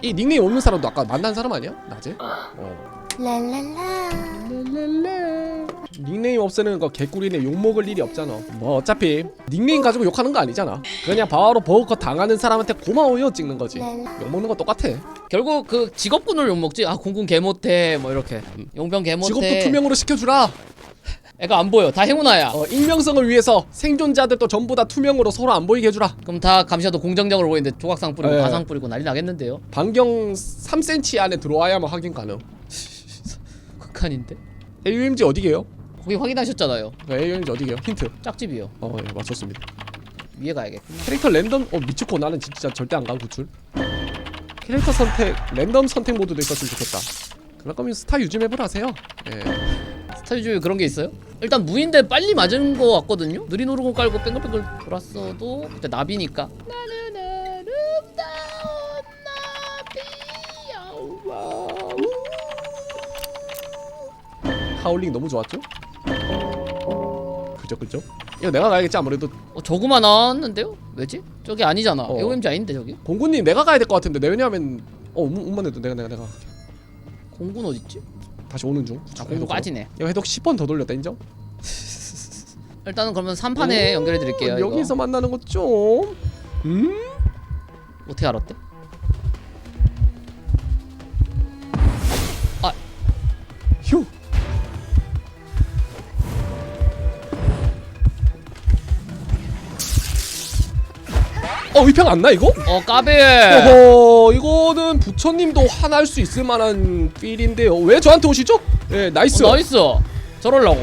이 닉네임 없는 사람도 아까 만난 사람 아니야? 낮에? 어. 랄랄라. 닉네임 없애는 거 개꿀이네 욕먹을 일이 없잖아 뭐 어차피 닉네임 가지고 욕하는 거 아니잖아 그냥 바로 버거컷 당하는 사람한테 고마워요 찍는 거지. 욕먹는 거 똑같아 결국 그 직업군을 욕먹지. 아 공군 개 못해 뭐 이렇게. 용병 개 못해. 직업도 투명으로 시켜주라 애가 안 보여. 다 행운아야. 어, 익명성을 위해서 생존자들도 전부 다 투명으로 서로 안 보이게 해주라 그럼 다 감시자도 공정적으로 보이는데 조각상 뿌리고 네. 가상 뿌리고 난리 나겠는데요. 반경 3cm 안에 들어와야만 확인 가능 극한인데. AUMG 어디게요? 거기 확인하셨잖아요. AUMG 어디게요? 힌트 짝집이요. 어 예, 맞췄습니다 위에 가야겠구나. 캐릭터 랜덤 어 미치고 나는 진짜 절대 안가 구출 캐릭터 선택 랜덤 선택 모드도 있었으면 좋겠다 그럴 거면 스타 유즈맵을 하세요 예 스타일주에 그런 게 있어요? 일단 무인데 빨리 맞은 거 같거든요. 느린 오르고 깔고 뺑글뺑글 돌았어도 그때 나비니까. 나는 아름다운 나비야. 하울링 너무 좋았죠? 그죠 그죠 이거 내가 가야겠지 아무래도 어 저거만 나왔는데요? 왜지? 저기 아니잖아. 어. AOMG 아닌데 저기? 공군님 내가 가야 될 것 같은데 내 왜냐하면 어 음, 음만 해도 내가 내가 내가. 공군 어딨지? 다시 오는 중 아 공군 빠지네. 이거 해독 10번 더 돌렸다 인정? 일단은 그러면 3판에 연결해 드릴게요. 여기서 만나는 거 좀 음? 어떻게 알았대? 휴 어 위평 안 나 이거? 어 까베. 어허 이거는 부처님도 화날 수 있을 만한 필인데요 왜 저한테 오시죠? 예 나이스 어, 나이스. 저럴라고.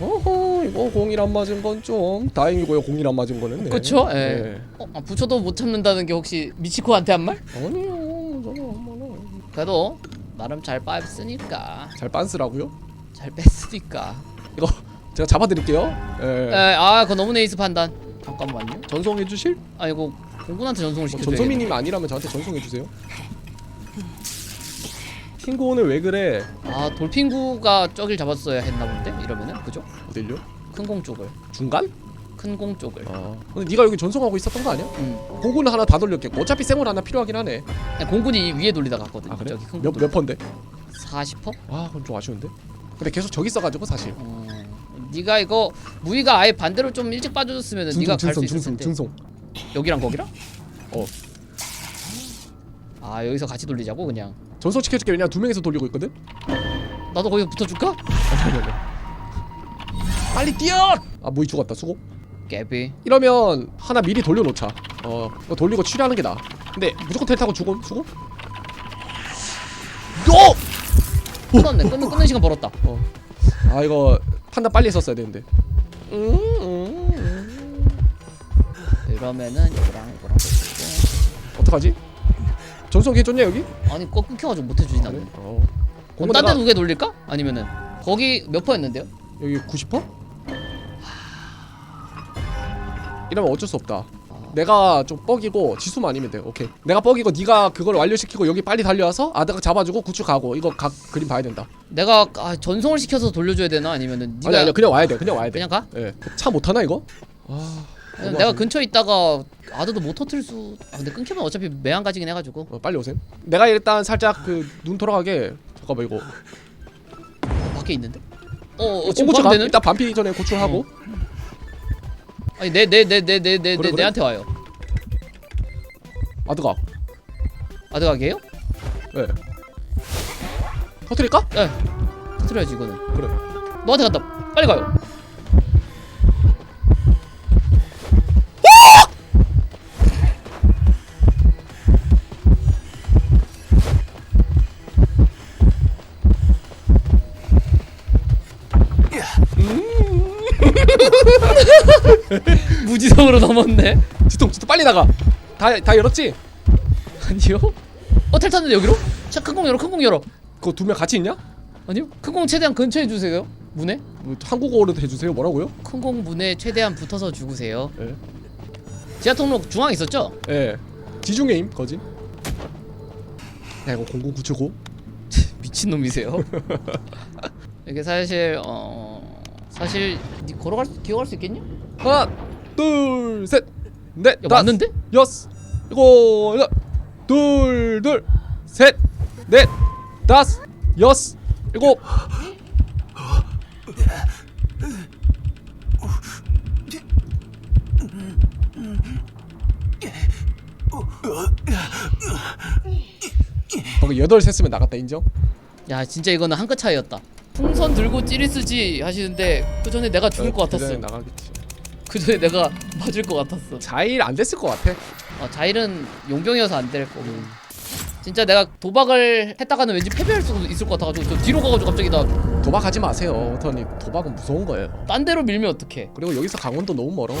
어허 이거 공일 안 맞은 건 좀 다행이고요 공일 안 맞은 거는 네. 그쵸? 예. 네. 어, 아, 부처도 못 참는다는 게 혹시 미치코한테 한 말? 아니요 저는 엄마는 그래도 나름 잘 빻으니까 잘 빤스라고요? 잘 뺐으니까. 이거 제가 잡아드릴게요 예. 에, 아, 그거 너무 네이스 판단. 잠깐만요. 전송해 주실? 아 이거 공군한테 전송을 어, 시켜줘야겠네. 전소민님 아니라면 저한테 전송해 주세요 킹고 오늘 왜 그래 아 돌핀구가 저길 잡았어야 했나 본데 이러면은 그죠? 어딜요? 큰 공 쪽을. 중간? 큰 공 쪽을. 어 근데 네가 여기 전송하고 있었던 거 아니야? 음. 공군 하나 다 돌렸겠고 어차피 생물 하나 필요하긴 하네 아니, 공군이 위에 돌리다 갔거든. 아 그래? 저기 큰 몇, 공. 몇 번데? 40퍼? 아 그건 좀 아쉬운데 근데 계속 저기 있어가지고 사실 어. 네가 이거 무위가 아예 반대로 좀 일찍 빠져줬으면은 네가 갈수 증송 있을 증송 텐데. 증송 여기랑 거기랑? 어. 아 여기서 같이 돌리자고 그냥. 전송 시켜줄게 왜냐 두 명이서 돌리고 있거든? 나도 거기서 붙어줄까? 아니 아니 아니 빨리 뛰어! 아 모이 죽었다 수고 깨비. 이러면 하나 미리 돌려놓자 어 이거 돌리고 치료하는 게 나아 근데 무조건 텔 타고 죽음 수고 너! 끊었네. 끊는 끊는 시간 벌었다. 어. 아 이거 판단 빨리 했었어야 되는데 음, 음, 음. 이러면은 이거랑 이거랑. 어떡하지? 전송 해줬냐 여기? 아니 그거 끊겨가지고 못 해주지 나는. 어. 그럼 딴데 두개 돌릴까? 아니면은 거기 몇 퍼였는데요? 여기 90%? 이러면 어쩔 수 없다 아, 내가 좀 뻑이고 지수만 아니면 돼 오케이 내가 뻑이고 네가 그걸 완료시키고 여기 빨리 달려와서 아드가 잡아주고 구출 가고 이거 각 그림 봐야 된다 내가 아, 전송을 시켜서 돌려줘야 되나 아니면은 네가 아니 아니 그냥 와야 돼 그냥 와야 그냥 가? 돼예차 못하나 이거? 아 아니, 너무 내가. 근처에 있다가 아드도 못 터트릴 수. 아, 근데 끊기면 어차피 매한 가지긴 해가지고. 어, 빨리 오셈 내가 일단 살짝 그 눈 돌아가게 잠깐만 이거 어, 밖에 있는데? 어, 어 어, 지금 가 가면 되는? 일단 반피 전에 구출하고 아니 내내 내 내 내 내 그래, 그래? 내한테 와요. 아드가 아드 가게요? 예 터트릴까? 예. 터트려야지 이거는. 그래 너한테 간다. 빨리 가요. 무지성으로 넘었네. 지통 지통 빨리 나가 다 다 열었지? 아니요? 어, 텔 탔는데 여기로? 자, 큰 공 열어, 큰 공 열어. 그거 두 명 같이 있냐? 아니요? 큰 공 최대한 근처에 주세요. 문에? 뭐, 한국어로 해주세요 뭐라고요? 큰 공 문에 최대한 붙어서 죽으세요. 예 지하 통로 중앙 있었죠? 예. 지중해임 거진. 야 이거 공구 구출고. 미친 놈이세요. 이게 사실 어 사실 니 걸어갈 수, 기어갈 수 있겠냐? 하나, 둘, 셋, 넷, 야 다섯, 맞는데? 여섯, 이거 여덟, 둘, 둘, 셋, 넷, 다섯, 여섯, 일곱. 방금 여덟 셌으면 나갔다 인정? 야 진짜 이거는 한 끗 차이였다 풍선 들고 찌리스지 하시는데 그 전에 내가 죽을 것 같았어 나가겠지. 그 전에 내가 맞을 것 같았어 자일 안 됐을 것 같아. 어, 자일은 용병이어서 안 될 거고 진짜 내가 도박을 했다가는 왠지 패배할 수 있을 것 같아가지고 저 뒤로 가가지고 갑자기 나딴 도박하지 마세요, 오터님. 도박은 무서운 거예요. 데로 밀면 어떡해 그리고 여기서 강원도 너무 멀어.